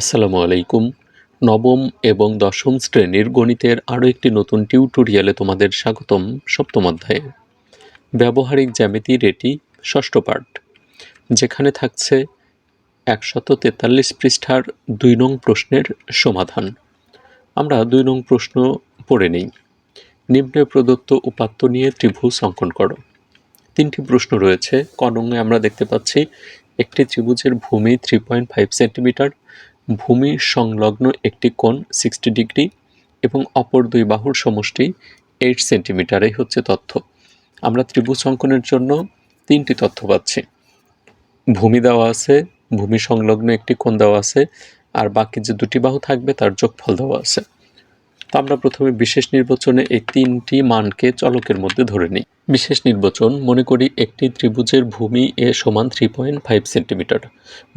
আসসালামু আলাইকুম। নবম এবং দশম শ্রেণির গণিতের আরও একটি নতুন টিউটোরিয়ালে তোমাদের স্বাগতম সপ্তম অধ্যায়ে। ব্যবহারিক জ্যামিতির এটি ষষ্ঠ পার্ট যেখানে থাকছে একশত তেতাল্লিশ পৃষ্ঠার দুই নং প্রশ্নের সমাধান। আমরা দুই নং প্রশ্ন পড়ে নেই। নিম্নে প্রদত্ত উপাত্ত নিয়ে ত্রিভুজ অঙ্কন করো। তিনটি প্রশ্ন রয়েছে। কনঙ্গে আমরা দেখতে পাচ্ছি, একটি ত্রিভুজের ভূমি থ্রি পয়েন্ট ফাইভ সেন্টিমিটার ভূমি সংলগ্ন একটি কোণ সিক্সটি ডিগ্রি এবং অপর দুই বাহুর সমষ্টি এইট সেন্টিমিটার এই হচ্ছে তথ্য। আমরা ত্রিভুজ অঙ্কনের জন্য তিনটি তথ্য পাচ্ছি। ভূমি দেওয়া আছে, ভূমি সংলগ্ন একটি কোণ দেওয়া আছে, আর বাকি যে দুটি বাহু থাকবে তার যোগফল দেওয়া আছে। তো আমরা প্রথমে বিশেষ নির্বাচনে এই তিনটি মানকে চলকের মধ্যে ধরে নিই। বিশেষ নির্বাচন, মনে করি একটি ত্রিভুজের ভূমি এ সমান থ্রি পয়েন্ট ফাইভ সেন্টিমিটার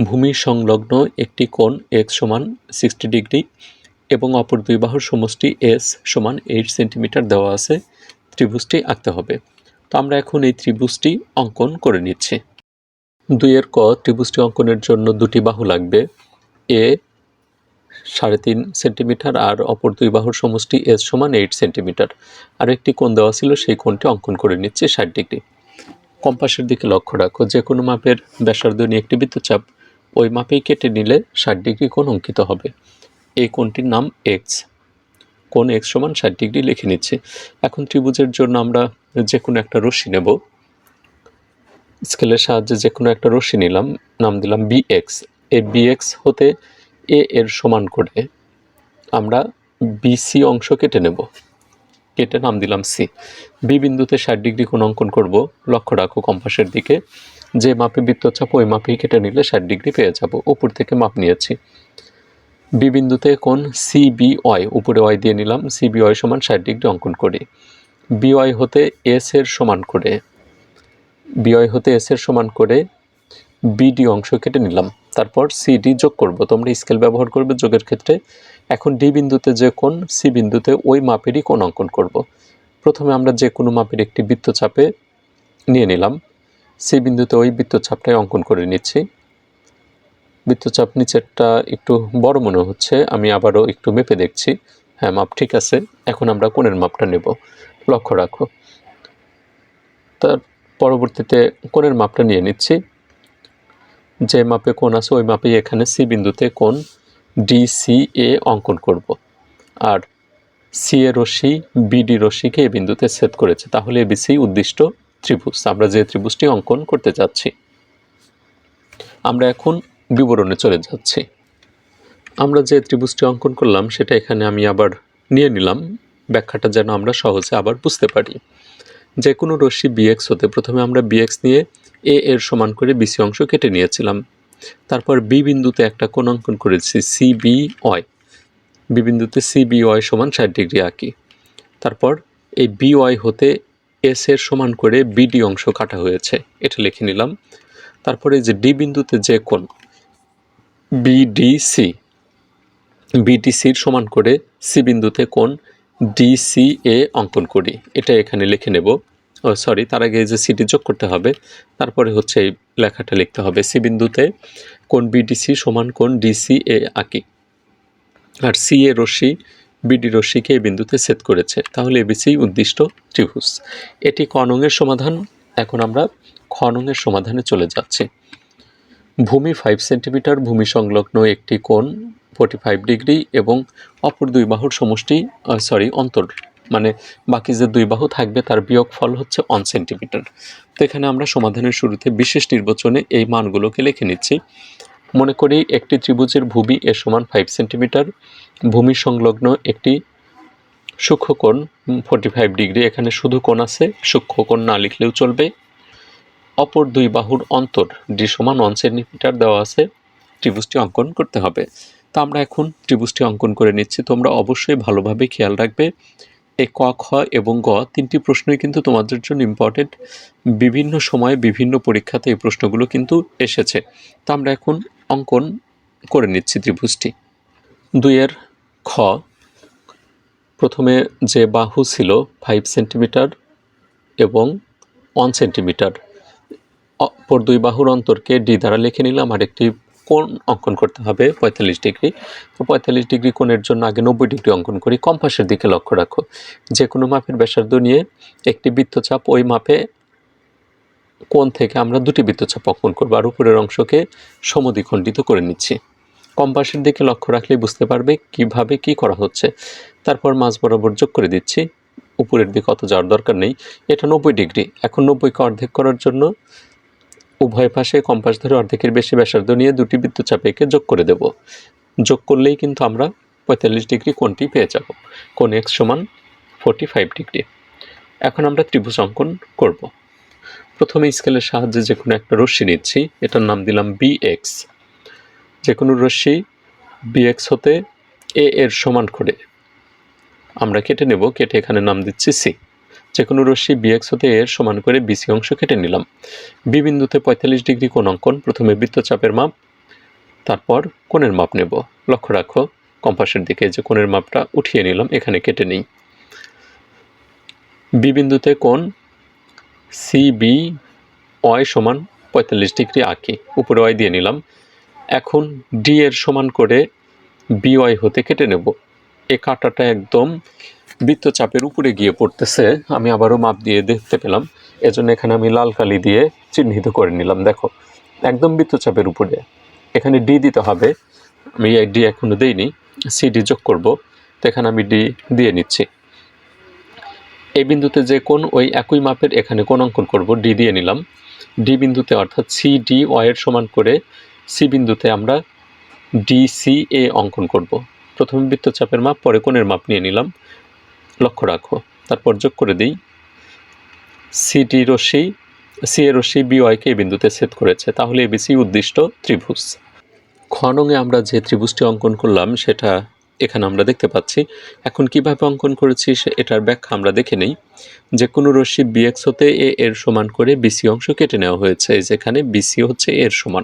ভূমি সংলগ্ন একটি কোণ এক্স সমান সিক্সটি ডিগ্রি এবং অপর দুই বাহুর সমষ্টি এস সমান এইট সেন্টিমিটার দেওয়া আছে, ত্রিভুজটি আঁকতে হবে। তো আমরা এখন এই ত্রিভুজটি অঙ্কন করে নিচ্ছি। দুইয়ের ক, ত্রিভুজটি অঙ্কনের জন্য দুটি বাহু লাগবে এ সাড়ে তিন সেন্টিমিটার আর অপর দুই বাহুর সমষ্টি এস সমান এইট সেন্টিমিটার। আর একটি কোণ দেওয়া ছিল, সেই কোণটি অঙ্কন করে নিচ্ছে ষাট ডিগ্রি। কম্পাসের দিকে লক্ষ্য রাখো, যে কোনো মাপের ব্যাসার্ধ নিয়ে একটি বৃত্তচাপ ওই মাপেই কেটে নিলে ষাট ডিগ্রি কোণ অঙ্কিত হবে। এই কোণটির নাম এক্স কোণ এক্স সমান ষাট ডিগ্রি লিখে নিচ্ছি। এখন ত্রিভুজের জন্য আমরা যে কোনো একটা রশ্মি নেব। স্কেলের সাহায্যে যে কোনো একটা রশ্মি নিলাম, নাম দিলাম বি এক্স এই বি এক্স হতে এ এর সমান করে আমরা বিসি অংশ কেটে নেব। কেটে নাম দিলাম সি বি বিন্দুতে ষাট ডিগ্রি কোণ অঙ্কন করব লক্ষ্য রাখো কম্পাসের দিকে। যে মাপে বৃত্তচাপ, ওই মাপেই কেটে নিলে ষাট ডিগ্রি পেয়ে যাব। উপর থেকে মাপ নিয়েছি। বি বিন্দুতে কোণ সি বি ওয়াই উপরে ওয়াই দিয়ে নিলাম। সি বি ওয়াই সমান ষাট ডিগ্রি অঙ্কন করি। বি ওয়াই হতে এস এর সমান করে বি ওয়াই হতে এস এর সমান করে বিডি অংশ কেটে নিলাম। তারপর সিডি যোগ করব। তোমরা স্কেল ব্যবহার করবে যোগের ক্ষেত্রে। এখন ডি বিন্দুতে যে কোন সি বিন্দুতে ওই মাপেরই কোণ অঙ্কন করব। প্রথমে আমরা যে কোনো মাপের একটি বৃত্তচাপে নিয়ে নিলাম। সি বিন্দুতে ওই বৃত্তচাপটাই অঙ্কন করে নিচ্ছি। বৃত্তচাপ নিচেরটা একটু বড় মনে হচ্ছে, আমি আবারও একটু মেপে দেখছি। হ্যাঁ মাপ ঠিক আছে, এখন আমরা কোণের মাপটা নেব। লক্ষ্য রাখো। তার পরবর্তীতে কোণের মাপটা নিয়ে নিচ্ছি। যে মাপে কোণ আছে, ওই মাপে এখানে সি বিন্দুতে কোণ ডিসি এ অঙ্কন করব। আর সি এ রশ্মি বিডি রশ্মিকে এ বিন্দুতে ছেদ করেছে। তাহলে এবিসি উদ্দিষ্ট ত্রিভুজ। আমরা যে ত্রিভুজটি অঙ্কন করতে যাচ্ছি, আমরা এখন বিবরণে চলে যাচ্ছি। আমরা যে ত্রিভুজটি অঙ্কন করলাম, সেটা এখানে আমি আবার নিয়ে নিলাম। ব্যাখ্যাটা যেন আমরা সহজে আবার বুঝতে পারি। যে কোনো রশ্মি বিএক্স হতে প্রথমে আমরা বিএক্স নিয়ে এ এর সমান করে বিসি অংশ কেটে নিয়েছিলাম। তারপর বি বিন্দুতে একটা কোণ অঙ্কন করেছি সি বি ওয়াই বি বিন্দুতে সি বি ওয়াই সমান ষাট ডিগ্রি আঁকি। তারপর এই বি ওয়াই হতে এস এর সমান করে বিডি অংশ কাটা হয়েছে, এটা লিখে নিলাম। তারপরে যে ডি বিন্দুতে যে কোণ বিডিসি বিডিসির সমান করে সি বিন্দুতে কোণ এ অঙ্কন করি, এটা এখানে লিখে নেব। ও সরি, তার আগে যে সিটি যোগ করতে হবে, তারপরে হচ্ছে এই লেখাটা লিখতে হবে। সি বিন্দুতে কোন বিডিসি সমান কোন ডিসি এ আঁকি। আর সি এ রশ্মি বিডি রশ্মিকে এই বিন্দুতে সেট করেছে। তাহলে এবিসি উদ্দিষ্ট ত্রিভুজ। এটি কনঙের সমাধান। এখন আমরা খনঙের সমাধানে চলে যাচ্ছি। ভূমি ফাইভ সেন্টিমিটার ভূমি সংলগ্ন একটি কোণ ফোর্টি ফাইভ ডিগ্রি এবং অপর দুই বাহুর সমষ্টি সরি অন্তর মানে বাকি যে দুই বাহু থাকবে তার বিয়োগ ফল হচ্ছে ওয়ান সেন্টিমিটার তো এখানে আমরা সমাধানের শুরুতে বিশেষ নির্বাচনে এই মানগুলোকে লিখে নিচ্ছি। মনে করি একটি ত্রিভুজের ভূমি এর সমান ফাইভ সেন্টিমিটার ভূমি সংলগ্ন একটি সূক্ষ্মকোণ ফোর্টি ফাইভ ডিগ্রি এখানে শুধু কোণ আছে সূক্ষ্মকোণ না লিখলেও চলবে। অপর দুই বাহুর অন্তর ডি সমান ওয়ান সেন্টিমিটার দেওয়া আছে, ত্রিভুজটি অঙ্কন করতে হবে। তা আমরা এখন ত্রিভুজটি অঙ্কন করে নিচ্ছি, তোমরা অবশ্যই ভালোভাবে খেয়াল রাখবে। এই ক, খ এবং গ তিনটি প্রশ্নই কিন্তু তোমাদের জন্য ইম্পর্টেন্ট বিভিন্ন সময়ে বিভিন্ন পরীক্ষাতে এই প্রশ্নগুলো কিন্তু এসেছে। তা আমরা এখন অঙ্কন করে নিচ্ছি ত্রিভুজটি। দুইয়ের খ, প্রথমে যে বাহু ছিল ফাইভ সেন্টিমিটার এবং ওয়ান সেন্টিমিটার অপর দুই বাহুর অন্তরকে ডি দ্বারা লিখে নিলাম আর একটি কোণ অঙ্কন করতে হবে পঁয়তাল্লিশ ডিগ্রি। তো পঁয়তাল্লিশ ডিগ্রি কোণের জন্য আগে নব্বই ডিগ্রি অঙ্কন করি, কম্পাসের দিকে লক্ষ্য রাখো। যে কোনো মাপের ব্যাসার্ধ নিয়ে একটি বৃত্তচাপ ওই মাপে কোণ থেকে আমরা দুটি বৃত্তচাপ অঙ্কন করব আর উপরের অংশকে সমদ্বিখণ্ডিত করে নিচ্ছি। কম্পাসের দিকে লক্ষ্য রাখলে বুঝতে পারবে কীভাবে কি করা হচ্ছে। তারপর মাঝ বরাবর যোগ করে দিচ্ছি, উপরের দিকে অত যাওয়ার দরকার নেই। এটা নব্বই ডিগ্রি। এখন নব্বইকে অর্ধেক করার জন্য উভয় পাশে কম্পাস ধরে অর্ধেকের বেশি ব্যাসার্ধ নিয়ে দুটি বৃত্তচাপ এঁকে যোগ করে দেব। যোগ করলেই কিন্তু আমরা পঁয়তাল্লিশ ডিগ্রি কোণটি পেয়ে যাব। কোণ এক্স সমান ফোর্টি ফাইভ ডিগ্রি। এখন আমরা ত্রিভুজ অঙ্কন করব। প্রথমে স্কেলের সাহায্যে যে কোনো একটা রশ্মি নিচ্ছি, এটার নাম দিলাম বি এক্স যে কোনো রশ্মি বি এক্স হতে এ এর সমান করে আমরা কেটে নেব, কেটে এখানে নাম দিচ্ছি সি যে কোনো রশ্মি বিএক্স হতে এর সমান করে বিসি অংশ কেটে নিলাম। বি বিন্দুতে পঁয়তাল্লিশ ডিগ্রি কোণ অঙ্কন, প্রথমে বৃত্তচাপের মাপ, তারপর কোণের মাপ নেব। লক্ষ্য রাখো, কম্পাসের দিকে যে কোণের মাপটা উঠিয়ে নিলাম, এখানে কেটে নিই। বি বিন্দুতে কোণ সি বি অয় সমান পঁয়তাল্লিশ ডিগ্রি আঁকি। উপরে অয় দিয়ে নিলাম। এখন ডি এর সমান করে বি ওয়াই হতে কেটে নেব। এ কাটাটা একদম বৃত্তচাপের উপরে গিয়ে পড়তেছে। আমি আবারও মাপ দিয়ে দেখতে পেলাম। এজন্য এখানে আমি লাল কালি দিয়ে চিহ্নিত করে নিলাম। দেখো, একদম বৃত্তচাপের উপরে। এখানে ডি দিতে হবে। আমি এই ডি এখনও দেইনি। সি ডি যোগ করব। তো এখানে আমি ডি দিয়ে নিচ্ছি। এই বিন্দুতে যে কোন ওই একই মাপের এখানে কোন অঙ্কন করব ডি দিয়ে নিলাম। ডি বিন্দুতে অর্থাৎ সি ডি ওয়ের সমান করে সি বিন্দুতে আমরা ডি সি এ অঙ্কন করব। প্রথমে বৃত্তচাপের মাপ, পরে কোণের মাপ নিয়ে নিলাম। লক্ষ্য রাখো। তারপর যোগ করে দিই। সিটি রশ্মি সি এ রশ্মি বি ওয়াইকে এই বিন্দুতে ছেদ করেছে। তাহলে এবিসি উদ্দিষ্ট ত্রিভুজ। খনঙে আমরা যে ত্রিভুজটি অঙ্কন করলাম, সেটা এখানে আমরা দেখতে পাচ্ছি। এখন কীভাবে অঙ্কন করেছি এটার ব্যাখ্যা আমরা দেখে নেই। যে কোনো রশ্মি বিএক্স হতে এ এর সমান করে বিসি অংশ কেটে নেওয়া হয়েছে। যেখানে বিসি হচ্ছে এর সমান।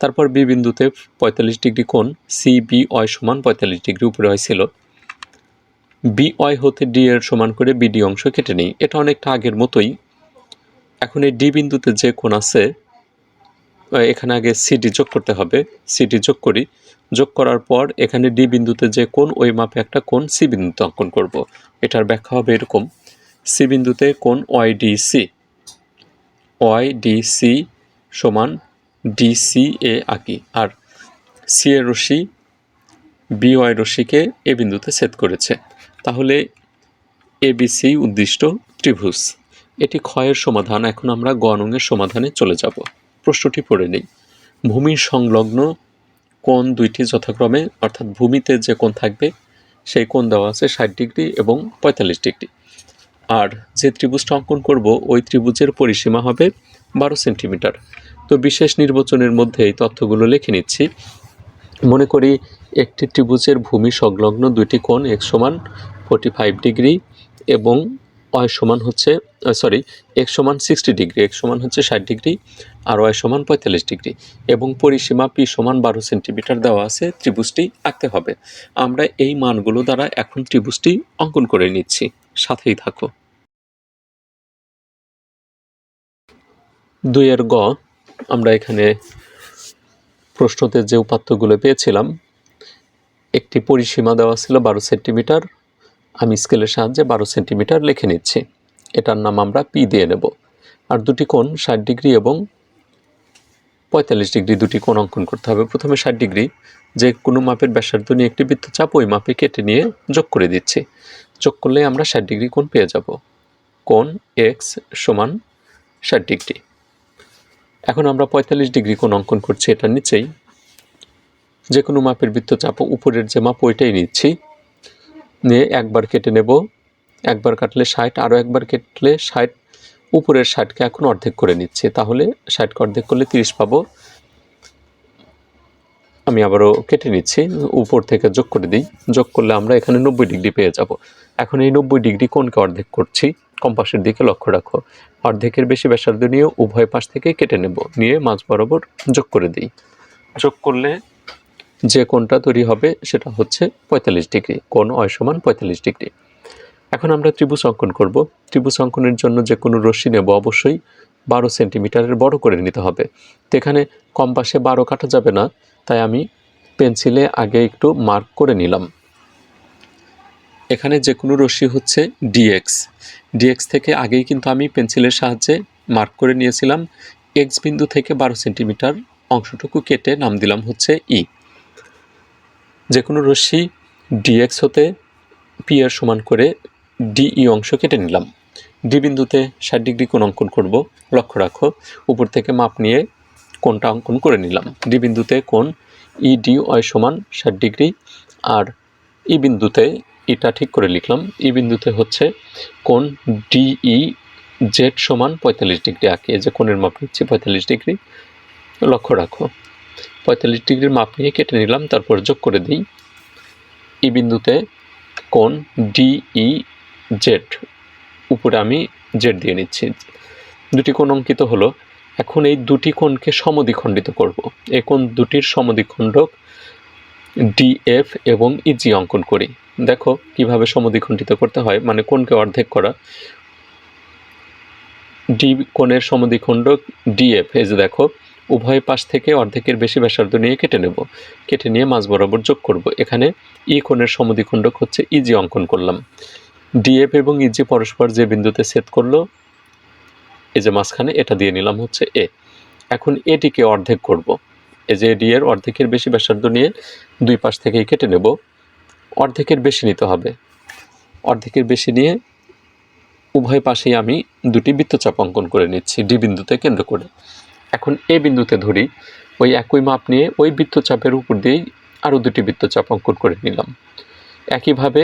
তারপর বি বিন্দুতে পঁয়তাল্লিশ ডিগ্রি কোণ সি বি অয় সমান পঁয়তাল্লিশ ডিগ্রি উপরে হয়েছিল বি অয় হতে ডি এর সমান করে বিডি অংশ কেটে নেই। এটা অনেকটা আগের মতোই। এখন এই ডি বিন্দুতে যে কোণ আছে এখানে আগে সিডি যোগ করতে হবে। সিডি যোগ করি। যোগ করার পর এখানে ডি বিন্দুতে যে কোণ, ওই মাপে একটা কোণ সি বিন্দুতে অঙ্কন করব। এটার ব্যাখ্যা হবে এরকম। সি বিন্দুতে কোণ Y D C. Y D C সমান ডিসি এ আঁকি। আর সি এর রশ্মি, বি ওয়াই রশ্মিকে এ বিন্দুতে ছেদ করেছে। তাহলে এবিসি উদ্দিষ্ট ত্রিভুজ। এটি ক্ষয়ের সমাধান। এখন আমরা গণঙের সমাধানে চলে যাব। প্রশ্নটি পড়ে নেই। ভূমির সংলগ্ন কোণ দুইটি যথাক্রমে, অর্থাৎ ভূমিতে যে কোণ থাকবে, সেই কোণ দেওয়া আছে ষাট ডিগ্রি এবং পঁয়তাল্লিশ ডিগ্রি। আর যে ত্রিভুজটা অঙ্কন করব, ওই ত্রিভুজের পরিসীমা হবে বারো সেন্টিমিটার। তো বিশেষ নির্বাচনের মধ্যে এই তথ্যগুলো লিখে নিচ্ছি। মনে করি একটি ত্রিভুজের ভূমি সংলগ্ন দুইটি কোণ এক সমান ফোর্টি ফাইভ ডিগ্রি এবং অয় সমান হচ্ছে সরি এক সমান সিক্সটি ডিগ্রি এক সমান হচ্ছে ষাট ডিগ্রি আর অয় সমান পঁয়তাল্লিশ ডিগ্রি এবং পরিসীমা পি সমান বারো সেন্টিমিটার দেওয়া আছে, ত্রিভুজটি আঁকতে হবে। আমরা এই মানগুলো দ্বারা এখন ত্রিভুজটি অঙ্কন করে নিচ্ছি। সাথেই থাকো। দুইয়ের গ, আমরা এখানে প্রশ্নতে যে উপাত্তগুলো পেয়েছিলাম, একটি পরিসীমা দেওয়া ছিল বারো সেন্টিমিটার আমি স্কেলের সাহায্যে বারো সেন্টিমিটার লিখে নিচ্ছি। এটার নাম আমরা পি দিয়ে নেব। আর দুটি কোণ ষাট ডিগ্রি এবং পঁয়তাল্লিশ ডিগ্রি দুটি কোণ অঙ্কন করতে হবে। প্রথমে ষাট ডিগ্রি, যে কোনো মাপের ব্যাসার্ধ নিয়ে একটি বৃত্তচাপ ওই মাপে কেটে নিয়ে যোগ করে দিচ্ছি। যোগ করলে আমরা ষাট ডিগ্রি কোণ পেয়ে যাব। কোণ এক্স সমান ষাট ডিগ্রি। এখন আমরা পঁয়তাল্লিশ ডিগ্রি কোণ অঙ্কন করছি। এটার নিচেই যে কোনো মাপের বৃত্তচাপ, উপরের যে মাপ, ওইটাই নিচ্ছি। নিয়ে একবার কেটে নেব। একবার কাটলে ষাট আরও একবার কেটলে ষাট। উপরের ষাটকে এখন অর্ধেক করে নিচ্ছে। তাহলে ষাটকে অর্ধেক করলে তিরিশ পাবো। আমি আবারও কেটে নিচ্ছি। উপর থেকে যোগ করে দিই। যোগ করলে আমরা এখানে নব্বই ডিগ্রি পেয়ে যাব। এখন এই নব্বই ডিগ্রি কোনকে অর্ধেক করছি? কম্পাসের দিকে লক্ষ্য রাখো। অর্ধেকের বেশি ব্যাসার্ধ নিয়ে উভয় পাশ থেকে কেটে নেব। নিয়ে মাঝ বরাবর যোগ করে দিই। যোগ করলে যে কোণটা তৈরি হবে সেটা হচ্ছে পঁয়তাল্লিশ ডিগ্রি, কোণ অয় সমান পঁয়তাল্লিশ ডিগ্রি। এখন আমরা ত্রিভুজ অঙ্কন করব। ত্রিভুজ অঙ্কনের জন্য যে কোনো রশ্মি নেব অবশ্যই বারো সেন্টিমিটারের বড় করে নিতে হবে। তো এখানে কম্পাসে বারো কাটা যাবে না, তাই আমি পেন্সিলে আগে একটু মার্ক করে নিলাম। এখানে যে কোনো রশ্মি হচ্ছে ডিএক্স ডিএক্স থেকে আগেই কিন্তু আমি পেন্সিলের সাহায্যে মার্ক করে নিয়েছিলাম। এক্স বিন্দু থেকে বারো সেন্টিমিটার অংশটুকু কেটে নাম দিলাম হচ্ছে ই যে কোনো রশ্মি ডিএক্স হতে পি এর সমান করে ডিই অংশ কেটে নিলাম। ডি বিন্দুতে ষাট ডিগ্রি কোণ অঙ্কন করব। লক্ষ্য রাখো, উপর থেকে মাপ নিয়ে কোণটা অঙ্কন করে নিলাম। ডি বিন্দুতে কোণ ই ডি ওয়াই সমান ষাট ডিগ্রি আর ই বিন্দুতে এটা ঠিক করে লিখলাম। ই বিন্দুতে হচ্ছে কোণ ডিই জেড সমান পঁয়তাল্লিশ ডিগ্রি আঁকি। এই যে কোণের মাপ নিচ্ছি পঁয়তাল্লিশ ডিগ্রি। লক্ষ্য রাখো পঁয়তাল্লিশ ডিগ্রির মাপ নিয়ে কেটে নিলাম, তারপর যোগ করে দিই। ই বিন্দুতে কোণ ডিই জেড উপরে আমি জেড দিয়ে নিচ্ছি। দুটি কোণ অঙ্কিত হলো। এখন এই দুটি কোণকে সমদ্বিখণ্ডিত করব। এই কোণ দুটির সমদ্বিখণ্ডক ডিএফ এবং ইজি অঙ্কন করি। দেখো কীভাবে সমদ্বিখণ্ডিত করতে হয় মানে কোণকে অর্ধেক করা। ডি কোণের সমদ্বিখণ্ডক ডিএফ এই যে দেখো উভয় পাশ থেকে অর্ধেকের বেশি ব্যাসার্ধ নিয়ে কেটে নেব। কেটে নিয়ে মাঝ বরাবর যোগ করব। এখানে ই কোণের সমদ্বিখণ্ডক হচ্ছে ইজি অঙ্কন করলাম। ডিএফ এবং ইজি পরস্পর যে বিন্দুতে ছেদ করল, এই যে মাঝখানে এটা দিয়ে নিলাম হচ্ছে এ। এখন এটিকে অর্ধেক করব। এই যে ডি এর অর্ধেকের বেশি ব্যাসার্ধ নিয়ে দুই পাশ থেকেই কেটে নেব। অর্ধেকের বেশি নিতে হবে। অর্ধেকের বেশি নিয়ে উভয় পাশেই আমি দুটি বৃত্তচাপ অঙ্কন করে নিচ্ছি ডি বিন্দুতে কেন্দ্র করে। এখন এ বিন্দুতে ধরি, ওই একই মাপ নিয়ে ওই বৃত্তচাপের উপর দিয়েই আরও দুটি বৃত্তচাপ অঙ্কন করে নিলাম। একইভাবে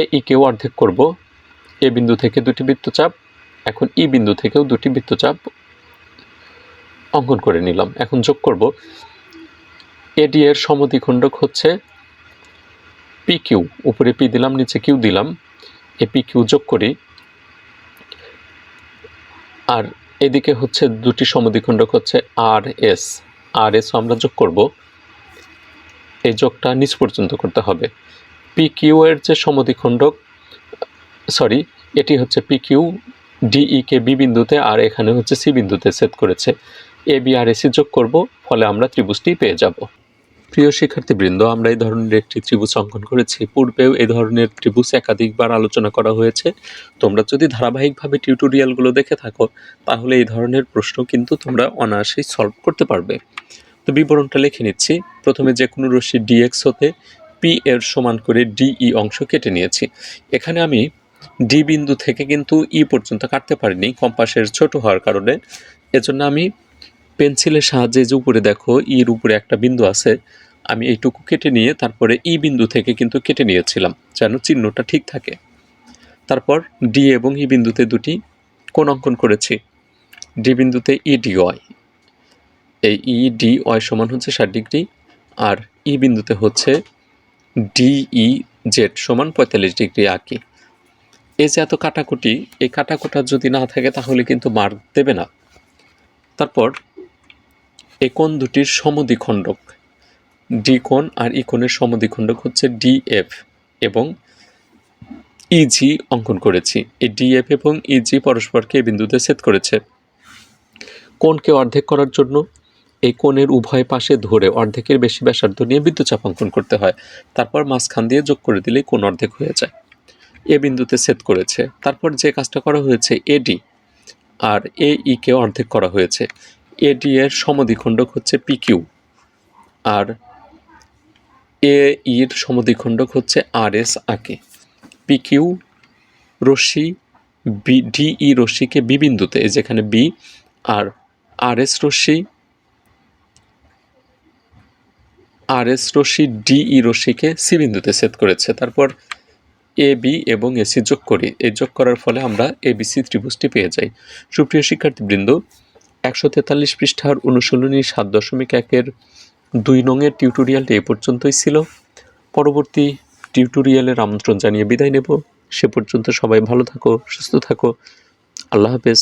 এ ইকেও অর্ধেক করব, এ বিন্দু থেকে দুটি বৃত্তচাপ, এখন ই বিন্দু থেকেও দুটি বৃত্তচাপ অঙ্কন করে নিলাম। এখন যোগ করব এডি এর সমদ্বিখণ্ডক হচ্ছে পি কিউ, উপরে পি দিলাম, নিচে কিউ দিলাম, এ পি কিউ যোগ করি, আর এদিকে হচ্ছে দুটি সমদ্বিখণ্ডক হচ্ছে আর এস। আর এস আমরা যোগ করব। এই যোগটা নিচ পর্যন্ত করতে হবে। পি কিউ এর যে সমদ্বিখণ্ডক, সরি, এটি হচ্ছে পি কিউ ডিই কে বি বিন্দুতে, আর এখানে হচ্ছে সি বিন্দুতে সেট করেছে। এ, বি, আর এসি যোগ করব, ফলে আমরা ত্রিভুজটি পেয়ে যাব। প্রিয় শিক্ষার্থীবৃন্দ, আমরা এই ধরনের একটি ত্রিভুজ অঙ্কন করেছি। পূর্বেও এই ধরনের ত্রিভুজ একাধিকবার আলোচনা করা হয়েছে। তোমরা যদি ধারাবাহিকভাবে টিউটোরিয়ালগুলো দেখে থাকো, তাহলে এই ধরনের প্রশ্ন কিন্তু তোমরা অনায়াসেই সলভ করতে পারবে। তো বিবরণটা লিখে নিচ্ছি। প্রথমে যে কোনো রশ্মি ডিএক্স হতে পি এর সমান করে ডিই অংশ কেটে নিয়েছি। এখানে আমি ডি বিন্দু থেকে কিন্তু ই পর্যন্ত কাটতে পারিনি। কম্পাসের ছোট হওয়ার কারণে। এজন্য আমি পেন্সিলের সাহায্যে যে উপরে দেখো, ইর উপরে একটা বিন্দু আছে, আমি এইটুকু কেটে নিয়ে তারপরে ই বিন্দু থেকে কিন্তু কেটে নিয়েছিলাম, যেন চিহ্নটা ঠিক থাকে। তারপর ডি এবং ই বিন্দুতে দুটি কোন অঙ্কন করেছি। ডি বিন্দুতে ই ডি ওয়াই। এই ই ডি ওয়াই সমান হচ্ছে ষাট ডিগ্রি, আর ই বিন্দুতে হচ্ছে ডি ই জেড সমান পঁয়তাল্লিশ ডিগ্রি আঁকি। এই যে এত কাটাকুটি, এই কাটাকুটা যদি না থাকে তাহলে কিন্তু মার্ক দেবে না। তারপর এই কোণ দুটির সমদ্বিখণ্ডক। ডি কোণ আর ই কোণের সমদ্বিখণ্ডক হচ্ছে ডিএফ এবং ইজি অঙ্কন করেছি। এই ডিএফ এবং ইজি পরস্পরকে এই বিন্দুতে ছেদ করেছে। কোণকে অর্ধেক করার জন্য এই কোণের উভয় পাশে ধরে অর্ধেকের বেশি ব্যাসার্ধ নিয়ে বিদ্যুৎচাপ অঙ্কন করতে হয়। তারপর মাঝখান দিয়ে যোগ করে দিলেই কোণ অর্ধেক হয়ে যায়। এ বিন্দুতে ছেদ করেছে। তারপর যে কাজটা করা হয়েছে এডি আর এ ইকে অর্ধেক করা হয়েছে। এডি এর সমদ্বিখণ্ডক হচ্ছে পিকিউ আর এ ইর সমদ্বিখণ্ডক হচ্ছে আর এস আকে। পিকিউ রশ্মি বি ডি ই রশ্মিকে বি বিন্দুতে যেখানে বি আর আর এস রশ্মি আর এস রশ্মি ডি ই রশ্মিকে সি বিন্দুতে ছেদ করেছে। তারপর এ বি এবং এসি যোগ করি। এই যোগ করার ফলে আমরা এবিসি ত্রিভুজটি পেয়ে যাই। সুপ্রিয় শিক্ষার্থীবৃন্দ একশো তেতাল্লিশ পৃষ্ঠার অনুশীলনী সাত দশমিক একের দুই নংয়ের টিউটোরিয়ালটি এ পর্যন্তই ছিল। পরবর্তী টিউটোরিয়ালের আমন্ত্রণ জানিয়ে বিদায় নেব। সে পর্যন্ত সবাই ভালো থাকো, সুস্থ থাকো। আল্লাহ হাফেজ।